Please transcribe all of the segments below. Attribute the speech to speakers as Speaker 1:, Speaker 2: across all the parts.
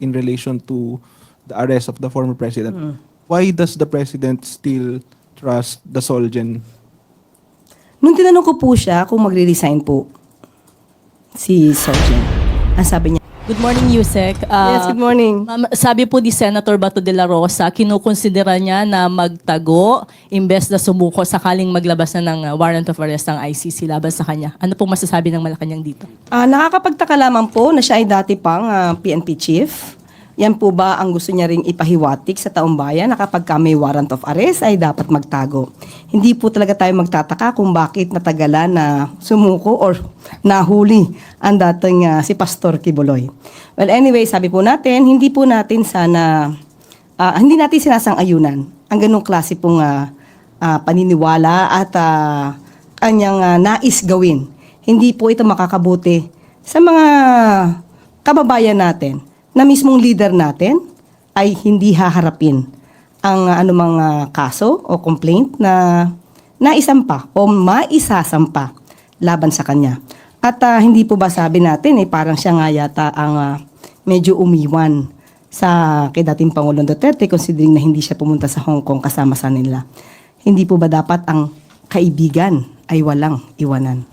Speaker 1: in relation to the arrest of the former president.
Speaker 2: Hmm.
Speaker 1: Why does the president still trust the Solgen?
Speaker 2: Nung tinanong ko po siya kung magre-resign po si Sergeant, ang sabi niya,
Speaker 3: Good morning, Yusek. Ah,
Speaker 2: Yes, good morning.
Speaker 3: ma'am, sabi po ni Senator Bato de la Rosa, kinukonsidera niya na magtago imbes na sumuko sakaling maglabas na ng ah, warrant of arrest ng ICC laban sa kanya. Ano pong masasabi ng Malacanang dito?
Speaker 2: Ah, nakakapagtaka lamang po na siya ay dati pang ah, PNP chief. Yan po ba ang gusto niya ring ipahiwatik sa taong bayan na kapag ka may warrant of arrest ay dapat magtago? Hindi po talaga tayo magtataka kung bakit natagalan na sumuko or nahuli ang dating ah, si Pastor Kibuloy. Well, anyway, sabi po natin, hindi po natin sana, ah, hindi natin sinasang-ayunan ang ganong klase pong ah, ah, paniniwala at ah, kanyang ah, nais gawin. Hindi po ito makakabuti sa mga kababayan natin na mismong leader natin ay hindi haharapin ang ah, anumang ah, kaso o complaint na naisampa o maisasampa laban sa kanya. At ah, hindi po ba sabi natin eh parang siya nga yata ang ah, medyo umiwan sa kay dating Pangulong Duterte considering na hindi siya pumunta sa Hong Kong kasama sa nila. Hindi po ba dapat ang kaibigan ay walang iwanan?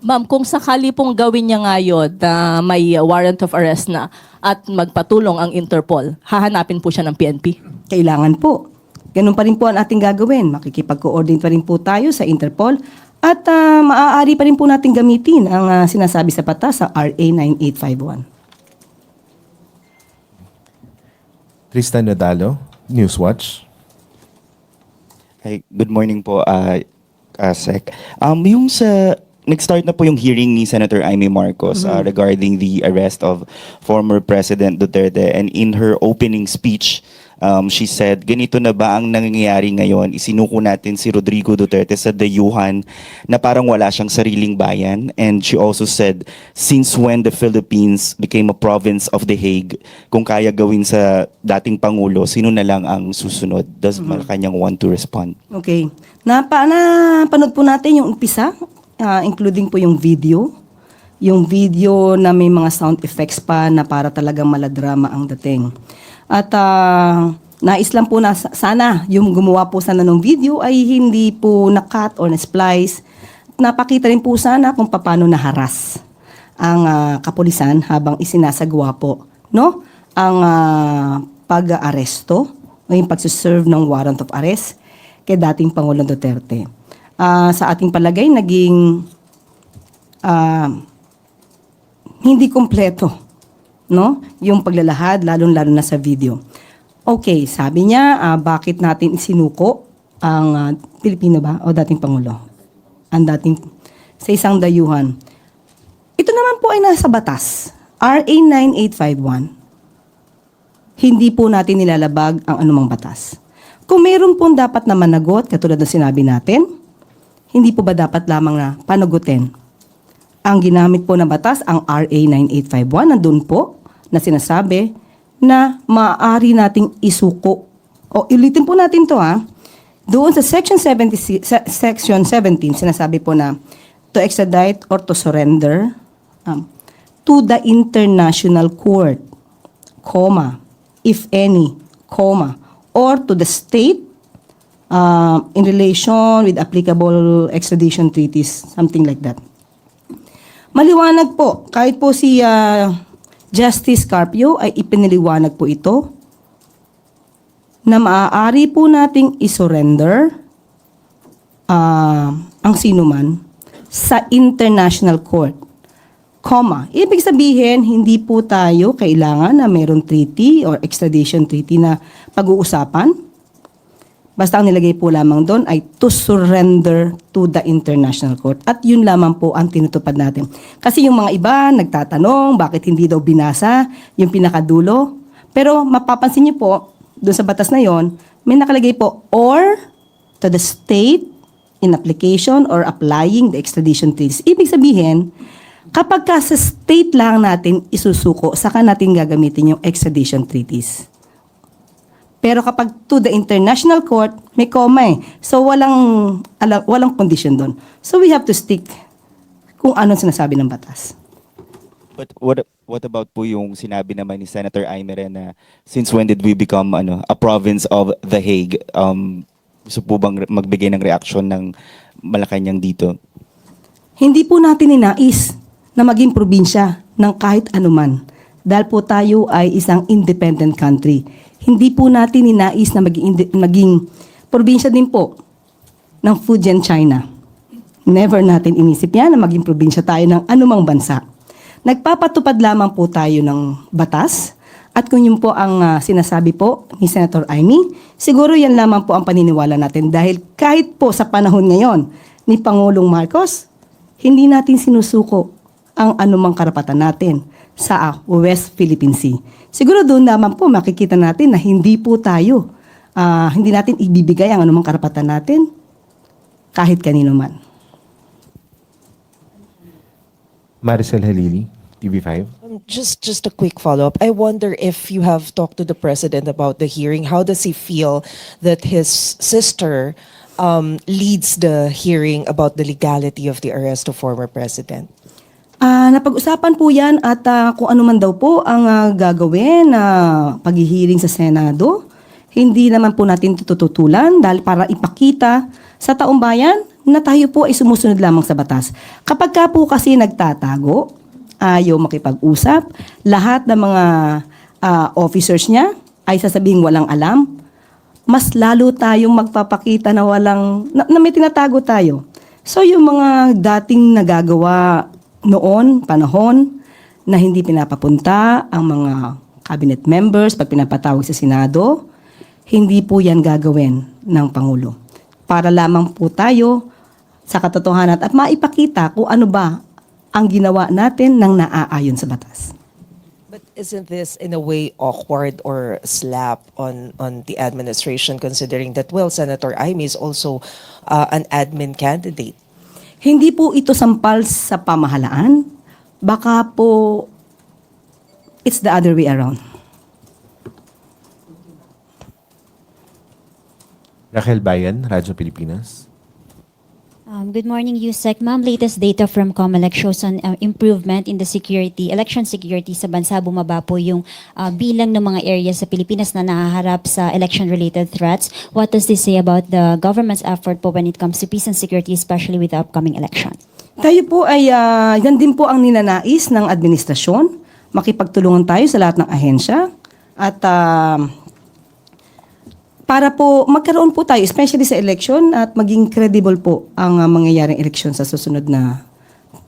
Speaker 3: Ma'am, kung sakali pong gawin niya ngayon na may warrant of arrest na at magpatulong ang Interpol, hahanapin po siya ng PNP?
Speaker 2: Kailangan po. Ganun pa rin po ang ating gagawin. Makikipag-coordinate pa rin po tayo sa Interpol at ah, maaari pa rin po natin gamitin ang ah, sinasabi sa batas sa RA 9851.
Speaker 4: Tristan Nadalo, Newswatch.
Speaker 5: Hi, good morning po, uh, uh, Sec. Um, yung sa, nag-start na po yung hearing ni Senator Amy Marcos uh, regarding the arrest of former President Duterte and in her opening speech, um, she said, ganito na ba ang nangyayari ngayon? Isinuko natin si Rodrigo Duterte sa dayuhan na parang wala siyang sariling bayan. And she also said, since when the Philippines became a province of The Hague, kung kaya gawin sa dating Pangulo, sino na lang ang susunod? Does Malacanang want to respond?
Speaker 2: Okay. Napa, napanood po natin yung umpisa, ah, including po yung video. Yung video na may mga sound effects pa na para talagang maladrama ang dating. At ah, nais lang po na sa- sana yung gumawa po sana ng video ay hindi po na-cut or na-splice. Napakita rin po sana kung paano naharas ang ah, kapulisan habang isinasagawa po no ang ah, pag-aaresto o yung pagsuserve ng warrant of arrest kay dating Pangulong Duterte. Ah, sa ating palagay, naging ah, hindi kompleto no? yung paglalahad, lalong-lalo na sa video. Okay, sabi niya, ah, bakit natin isinuko ang ah, Pilipino ba o dating Pangulo? Ang dating sa isang dayuhan. Ito naman po ay nasa batas. RA 9851 hindi po natin nilalabag ang anumang batas. Kung mayroon pong dapat na managot, katulad ng sinabi natin, hindi po ba dapat lamang na panagutin? Ang ginamit po na batas, ang RA 9851, nandun po na sinasabi na maaari nating isuko. O ulitin po natin to ha. Doon sa section 70, se- section 17, sinasabi po na to extradite or to surrender um, to the international court comma, if any, comma, or to the state uh, in relation with applicable extradition treaties, something like that. Maliwanag po, kahit po si uh, Justice Carpio ay ipiniliwanag po ito na maaari po nating isurrender ah, ang sinuman sa international court. Comma. Ibig sabihin, hindi po tayo kailangan na mayroong treaty or extradition treaty na pag-uusapan. Basta ang nilagay po lamang doon ay to surrender to the international court. At yun lamang po ang tinutupad natin. Kasi yung mga iba nagtatanong bakit hindi daw binasa yung pinakadulo. Pero mapapansin niyo po, doon sa batas na yon, may nakalagay po or to the state in application or applying the extradition treaties. Ibig sabihin, kapag ka sa state lang natin isusuko, saka natin gagamitin yung extradition treaties. Pero kapag to the international court, may comma eh. So walang, ala, walang condition doon. So we have to stick kung anong sinasabi ng batas.
Speaker 5: But what what about po yung sinabi naman ni Senator Aimere na since when did we become ano a province of The Hague? Um, gusto po bang magbigay ng reaction ng Malacanang dito?
Speaker 2: Hindi po natin ninais na maging probinsya ng kahit anuman. Dahil po tayo ay isang independent country. Hindi po natin ninais na maging, maging probinsya din po ng Fujian, China. Never natin inisip yan na maging probinsya tayo ng anumang bansa. Nagpapatupad lamang po tayo ng batas at kung yun po ang ah, sinasabi po ni Senator Amy, siguro yan lamang po ang paniniwala natin dahil kahit po sa panahon ngayon ni Pangulong Marcos, hindi natin sinusuko ang anumang karapatan natin sa West Philippine Sea. Siguro doon naman po makikita natin na hindi po tayo, ah, hindi natin ibibigay ang anumang karapatan natin kahit kanino man.
Speaker 4: Maricel Halili, TV5.
Speaker 6: Um, Just just a quick follow-up. I wonder if you have talked to the president about the hearing. How does he feel that his sister um, leads the hearing about the legality of the arrest of former president?
Speaker 2: Ah, napag-usapan po 'yan at ah, kung ano man daw po ang ah, gagawin na paghihiring sa Senado, hindi naman po natin tututulan dahil para ipakita sa taong bayan na tayo po ay sumusunod lamang sa batas. Kapag ka po kasi nagtatago, ayaw makipag-usap, lahat ng mga ah, officers niya ay sasabihin walang alam, mas lalo tayong magpapakita na walang, na, na may tinatago tayo. So yung mga dating nagagawa noon, panahon, na hindi pinapapunta ang mga cabinet members pag pinapatawag sa Senado, hindi po yan gagawin ng Pangulo. Para lamang po tayo sa katotohanan at maipakita kung ano ba ang ginawa natin ng naaayon sa batas.
Speaker 6: But isn't this in a way awkward or slap on on the administration considering that well Senator Amy is also uh, an admin candidate?
Speaker 2: Hindi po ito sampal sa pamahalaan. Baka po it's the other way around.
Speaker 4: Rachel Bayan, Radyo Pilipinas.
Speaker 7: Um, good morning, Yusek. Ma'am, latest data from COMELEC shows an uh, improvement in the security, election security sa bansa. Bumaba po yung uh, bilang ng mga areas sa Pilipinas na nahaharap sa election-related threats. What does this say about the government's effort po when it comes to peace and security, especially with the upcoming election?
Speaker 2: Tayo po ay, ah, yan din po ang ninanais ng administrasyon. Makipagtulungan tayo sa lahat ng ahensya. At ah, para po magkaroon po tayo, especially sa election, at maging credible po ang ah, mangyayaring election sa susunod na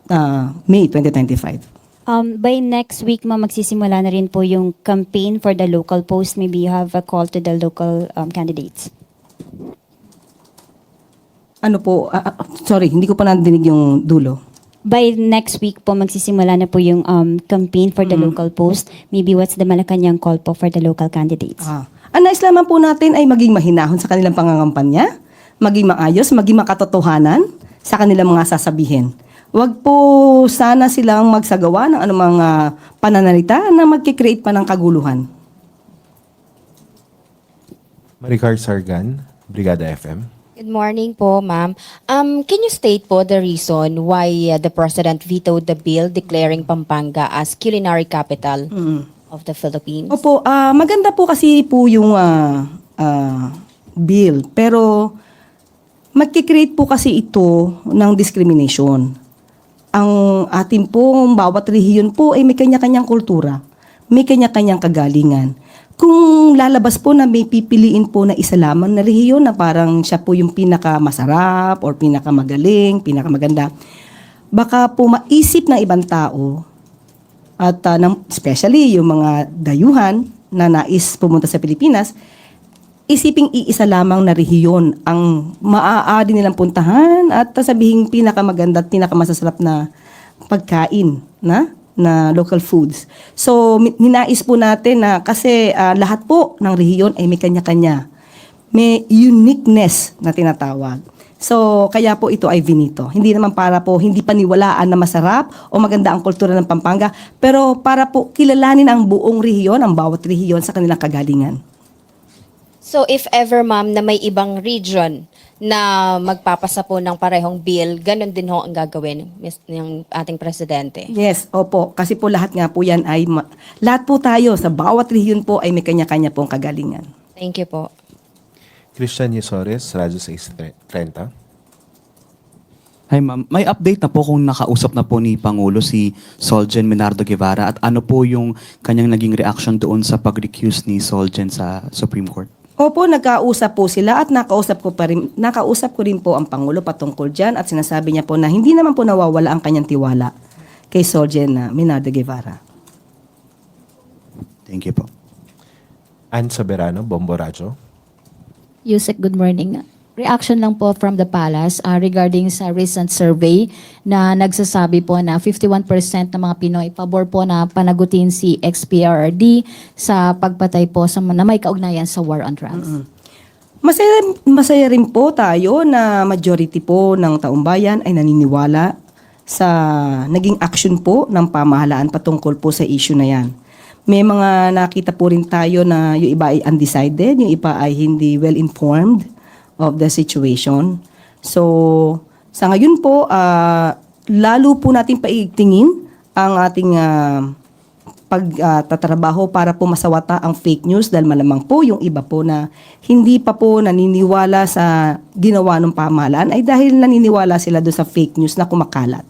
Speaker 2: ah, May 2025.
Speaker 7: Um, by next week, ma'am, magsisimula na rin po yung campaign for the local post. Maybe you have a call to the local um, candidates.
Speaker 2: Ano po, ah, sorry, hindi ko pa nadinig yung dulo.
Speaker 7: By next week po, magsisimula na po yung um, campaign for the local post. Maybe what's the Malacanang call po for the local candidates?
Speaker 2: Ah. Ang nais lamang po natin ay maging mahinahon sa kanilang pangangampanya, maging maayos, maging makatotohanan sa kanilang mga sasabihin. Huwag po sana silang magsagawa ng anumang ah, pananalita na magkikreate pa ng kaguluhan.
Speaker 4: Maricar Sargan, Brigada FM.
Speaker 8: Good morning po, ma'am. Um, can you state po the reason why uh, the President vetoed the bill declaring Pampanga as culinary capital of the Philippines?
Speaker 2: Opo, ah, maganda po kasi po yung ah, ah, bill. Pero magkikreate po kasi ito ng discrimination. Ang ating pong bawat rehiyon po ay may kanya-kanyang kultura. May kanya-kanyang kagalingan. Kung lalabas po na may pipiliin po na isa lamang na rehiyon na parang siya po yung pinakamasarap or pinakamagaling, pinakamaganda, baka po maisip ng ibang tao at uh, ng, especially yung mga dayuhan na nais pumunta sa Pilipinas, isiping iisa lamang na rehiyon ang maaari nilang puntahan at sabihin pinakamaganda at pinakamasasarap na pagkain na na local foods. So, ninais po natin na kasi ah, lahat po ng rehiyon ay may kanya-kanya. May uniqueness na tinatawag. So, kaya po ito ay vinito. Hindi naman para po hindi paniwalaan na masarap o maganda ang kultura ng Pampanga, pero para po kilalanin ang buong rehiyon, ang bawat rehiyon sa kanilang kagalingan.
Speaker 8: So if ever, ma'am, na may ibang region na magpapasa po ng parehong bill, ganun din ho ang gagawin ng ating presidente.
Speaker 2: Yes, opo. Kasi po lahat nga po yan ay, lahat po tayo sa bawat rehiyon po ay may kanya-kanya pong kagalingan.
Speaker 8: Thank you po.
Speaker 4: Christian Yesores, Radyo 630.
Speaker 9: Hi ma'am, may update na po kung nakausap na po ni Pangulo si Soljen Menardo Guevara at ano po yung kanyang naging reaction doon sa pag-recuse ni Soljen sa Supreme Court?
Speaker 2: Opo, nagkausap po sila at nakausap ko pa rin, nakausap ko rin po ang Pangulo patungkol dyan at sinasabi niya po na hindi naman po nawawala ang kanyang tiwala kay Soljen na Minardo Guevara.
Speaker 9: Thank you po.
Speaker 4: Ann Soberano, Bombo Radyo.
Speaker 10: Yusek, good morning. Reaction lang po from the palace uh, regarding sa recent survey na nagsasabi po na 51% ng mga Pinoy pabor po na panagutin si XPRD sa pagpatay po sa na may kaugnayan sa war on drugs.
Speaker 2: Masaya, masaya rin po tayo na majority po ng taong bayan ay naniniwala sa naging action po ng pamahalaan patungkol po sa issue na yan. May mga nakita po rin tayo na yung iba ay undecided, yung iba ay hindi well informed of the situation. So, sa ngayon po, ah, lalo po natin paigtingin ang ating ah, pagtatrabaho para po masawata ang fake news dahil malamang po yung iba po na hindi pa po naniniwala sa ginawa ng pamahalaan ay dahil naniniwala sila doon sa fake news na kumakalat.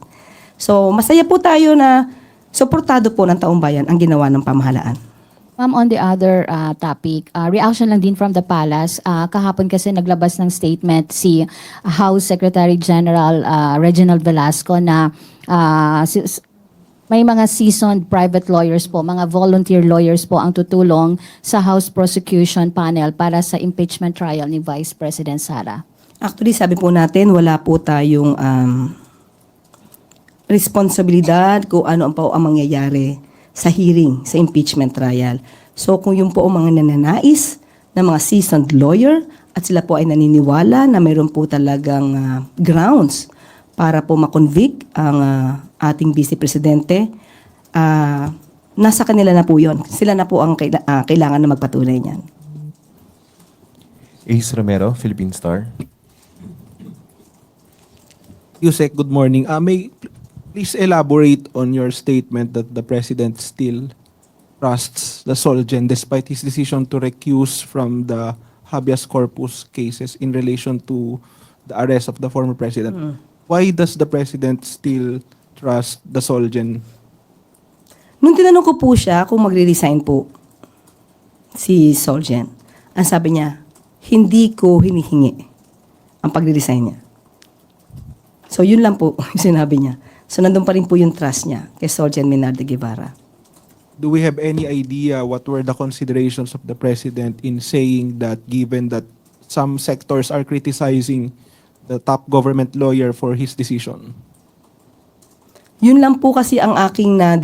Speaker 2: So, masaya po tayo na suportado po ng taong bayan ang ginawa ng pamahalaan.
Speaker 10: Ma'am, on the other uh, topic, uh, reaction lang din from the palace. Uh, kahapon kasi naglabas ng statement si House Secretary General uh, Reginald Velasco na uh, may mga seasoned private lawyers po, mga volunteer lawyers po ang tutulong sa House Prosecution Panel para sa impeachment trial ni Vice President Sara.
Speaker 2: Actually, sabi po natin, wala po tayong um, responsibilidad kung ano ang po ang mangyayari sa hearing, sa impeachment trial. So kung yung po ang mga nananais na mga seasoned lawyer at sila po ay naniniwala na mayroon po talagang ah, grounds para po makonvict ang ah, ating Vice Presidente, ah, nasa kanila na po yon. Sila na po ang kaila- ah, kailangan na magpatunay niyan.
Speaker 4: Ace Romero, Philippine Star.
Speaker 1: Yusek, good morning. Uh, may please elaborate on your statement that the president still trusts the Solgen despite his decision to recuse from the habeas corpus cases in relation to the arrest of the former president. Why does the president still trust the Solgen?
Speaker 2: Nung tinanong ko po siya kung magre-resign po si Solgen, ang sabi niya, hindi ko hinihingi ang pagre-resign niya. So yun lang po yung sinabi niya. So nandun pa rin po yung trust niya kay Solgen Minardo Guevara.
Speaker 1: Do we have any idea what were the considerations of the president in saying that given that some sectors are criticizing the top government lawyer for his decision?
Speaker 2: Yun lang po kasi ang aking na